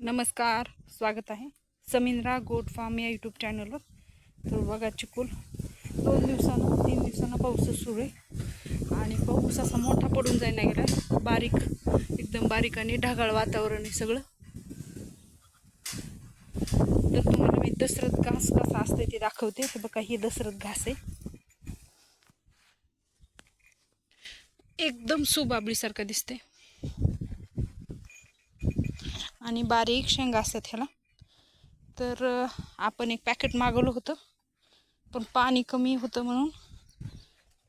नमस्कार स्वागत आहे समिंद्रा गोट फार्म या यूट्यूब चॅनलवर तर बघा चिकूल दोन दिवसानं तीन दिवसानं पाऊस सुरू आहे. आणि पाऊस असा मोठा पडून जायला गेला बारीक एकदम बारीक आणि ढगाळ वातावरण आहे सगळं. तर तुम्हाला मी दसरत घास कसा असते ते दाखवते. तर बघा ही दसरत घास आहे. एकदम सुबाबळीसारखं दिसते आणि बारीक शेंगा असतात ह्याला. तर आपण एक पॅकेट मागवलं होतं पण पाणी कमी होतं म्हणून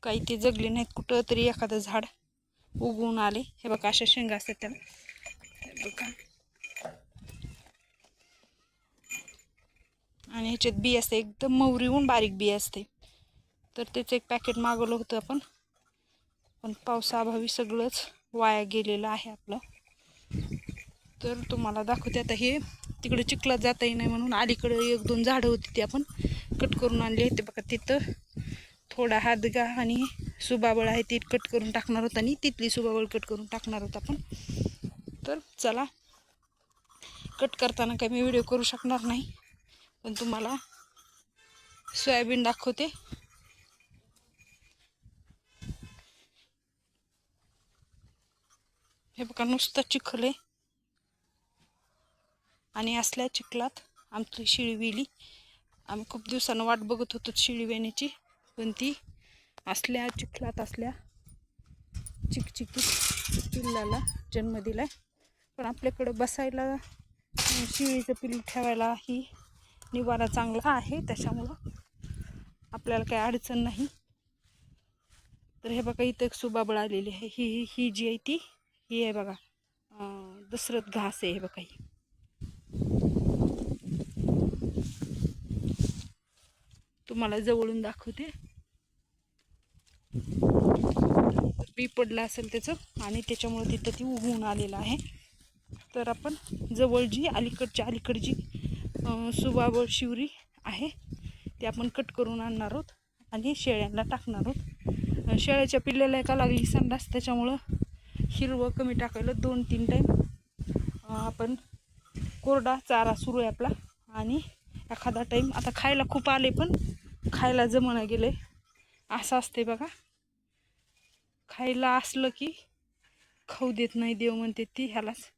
काही ते जगले नाहीत. कुठं तरी एखादं झाड उगवून आले. हे बघा अशा शेंगा असतात त्याला. बघा. आणि ह्याच्यात बी असते. एकदम मौरीहून बारीक बी असते. तर त्याचं एक पॅकेट मागवलं होतं आपण. पण पावसाअभावी सगळंच वाया गेलेलं आहे आपलं. तर तुम्हाला दाखवते आता हे. तिकडे चिखलात जाताही नाही म्हणून अलीकडे एक दोन झाडं होती ती आपण कट करून आणली ते बघा तिथं थोडा हादगा आणि सुबाबळ आहे ती कट करून टाकणार होता आणि तिथली सुबाबळ कट करून टाकणार होता आपण. तर चला कट करताना काही मी व्हिडिओ करू शकणार नाही पण तुम्हाला सोयाबीन दाखवते. हे बघा नुसतं चिखल आहे. आणि असल्या चिखलात आमची शिळी वेली. आम्ही खूप दिवसानं वाट बघत होतो शिळी वेण्याची पण ती असल्या चिखलात असल्या चिकचिकीत पिल्लाला जन्म दिलाय. पण आपल्याकडं बसायला शिळीचं पिल्लू ठेवायला ही निवारा चांगला आहे त्याच्यामुळं आपल्याला काही अडचण नाही. तर हे बघा इथं एक सुबाबळ आलेली आहे. ही ही- ही जी आहे ती ही आहे बघा दसरत घास आहे हे बघा ही. तुम्हाला जवळून दाखवते. बी पडलं असेल त्याचं आणि त्याच्यामुळे तिथं ती उगवून आलेलं आहे. तर आपण जवळ जी अलीकडची अलीकडची अं, सुबाबळ शिवरी आहे ती आपण कट करून आणणार आहोत आणि शेळ्यांना टाकणार आहोत. शेळ्याच्या पिल्ल्याला एका लागली संडास त्याच्यामुळं हिरवं कमी टाकायला दोन तीन टाईम आपण कोरडा चारा सुरू आहे आपला. आणि एखादा टाईम आता खायला खूप आले पण खायला जमणं गेले. असं असते बघा. खायला असलं की खाऊ देत नाही देव म्हणते ती ह्यालाच.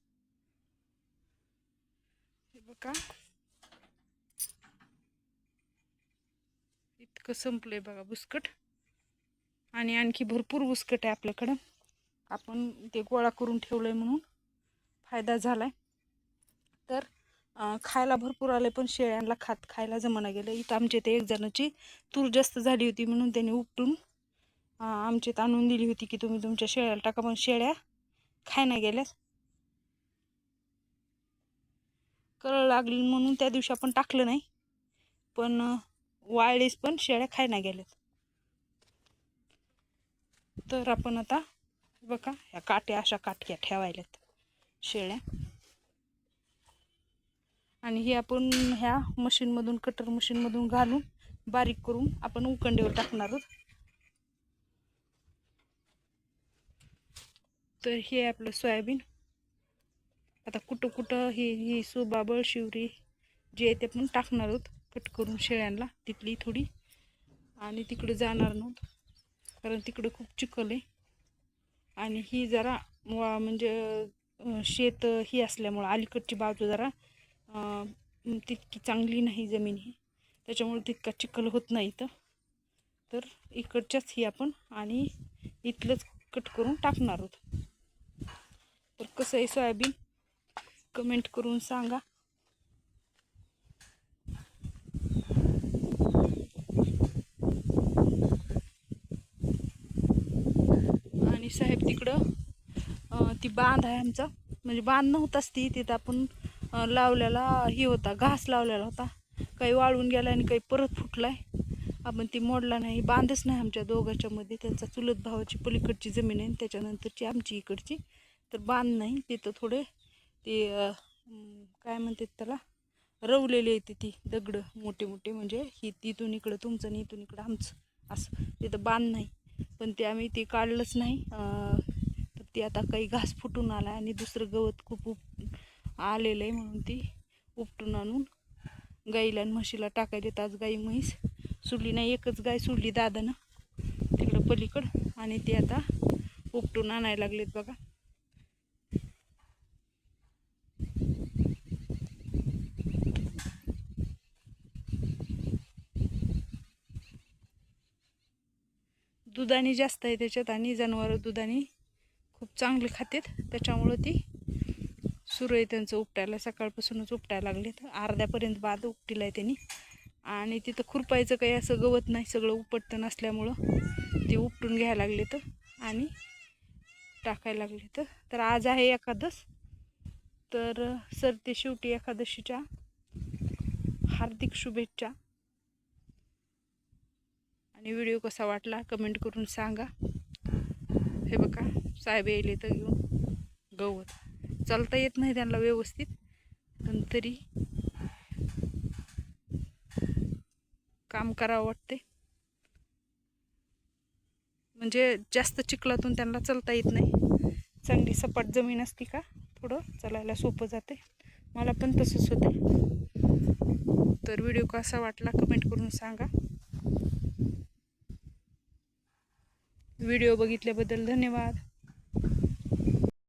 हे बघा. इतकं संपलंय बघा बुसकट. आणि आणखी भरपूर बुसकट आहे आपल्याकडं. आपण ते गोळा करून ठेवलंय म्हणून. फायदा झालाय. तर खायला भरपूर आले पण शेळ्यांना खात खायला जमाना गेलं इथं आमच्या इथे एक जणाची तूर जास्त झाली होती म्हणून त्यांनी उपटून आमच्या इथं आणून दिली होती की तुम्ही तुमच्या शेळ्याला टाका पण शेळ्या खाय नाही गेल्या कळ लागली म्हणून त्या दिवशी आपण टाकलं नाही पण अं, वाळलीस पण शेळ्या खाय नाही गेल्यात. तर आपण आता बघा ह्या काट्या अशा काटक्या ठेवायल्यात शेळ्या. आणि हे आपण ह्या मशीनमधून कटर मशीनमधून घालून बारीक करून आपण उकंडीवर टाकणार आहोत. तर हे आहे आपलं सोयाबीन. आता कुठं कुठं हे ही सुबाबळ शिवरी जे आहे ते आपण टाकणार आहोत. कट करून शेळ्यांना तिथली थोडी. आणि तिकडं जाणार नव्हतं कारण तिकडं खूप चिखल आहे. आणि ही जरा वा म्हणजे शेत ही असल्यामुळं अलीकडची बाजू जरा तितकी चांगली नाही जमीन ही. त्याच्यामुळे तितका चिखल होत नाही इथं. तर इकडच्याच ही आपण आणि इथलंच कट करून टाकणार आहोत. तर कसं आहे सोयाबीन? कमेंट करून सांगा. आणि साहेब तिकडं ती बांध आहे आमचा. म्हणजे बांध नव्हताच ती तिथं आपण लावलेला ही होता घास लावलेला होता. काही वाळून गेला आणि काही परत फुटलाय. आपण ती मोडला नाही बांधच नाही आमच्या दोघाच्यामध्ये त्यांचा चुलत भावाची पलीकडची जमीन आहे आणि त्याच्यानंतरची आमची इकडची. तर बांध नाही तिथं थोडे ते काय म्हणतात त्याला? रवलेली आहे ती दगडं मोठे मोठे. म्हणजे ही तिथून इकडं तुमचं आणि इथून इकडं आमचं. असं. तिथं बांध नाही. पण ते आम्ही ते काढलंच नाही. तर ते आता काही घास फुटून आला आणि दुसरं गवत खूप उप आलेलं आहे म्हणून ती उपटून आणून गाईला आणि म्हशीला टाकाय आज गाई म्हैस. सुडली नाही एकच गाय सुडली दादानं. तिकडं पलीकडं आणि ती आता उपटून आणायला लागलेत बघा. दुधाने जास्त आहे त्याच्यात आणि जनावरं दुधाने खूप चांगले खातात. त्याच्यामुळं ती सुरू त्यांचं उपटायला. सकाळपासूनच उपटायला लागलेत अर्ध्यापर्यंत बाद उपटीला आहे त्यांनी. आणि तिथं खुरपायचं काही असं गवत नाही. सगळं उपटतं नसल्यामुळं ते उपटून घ्यायला लागले तर आणि टाकायला लागले तर तर आज आहे एखादस तर सर ते शेवटी एकादशीच्या हार्दिक शुभेच्छा. आणि व्हिडिओ कसा वाटला कमेंट करून सांगा. हे बघा साहेब येले तर घेऊन. गवत. चालता येत नाही त्यांना व्यवस्थित. पण तरी काम करावं वाटते म्हणजे जास्त चिखलातून त्यांना चालता येत नाही. चांगली सपाट जमीन असती का थोडं चालायला सोपं जाते मला पण तसंच होते तर व्हिडिओ कसा वाटला कमेंट करून सांगा. व्हिडिओ बघितल्याबद्दल धन्यवाद.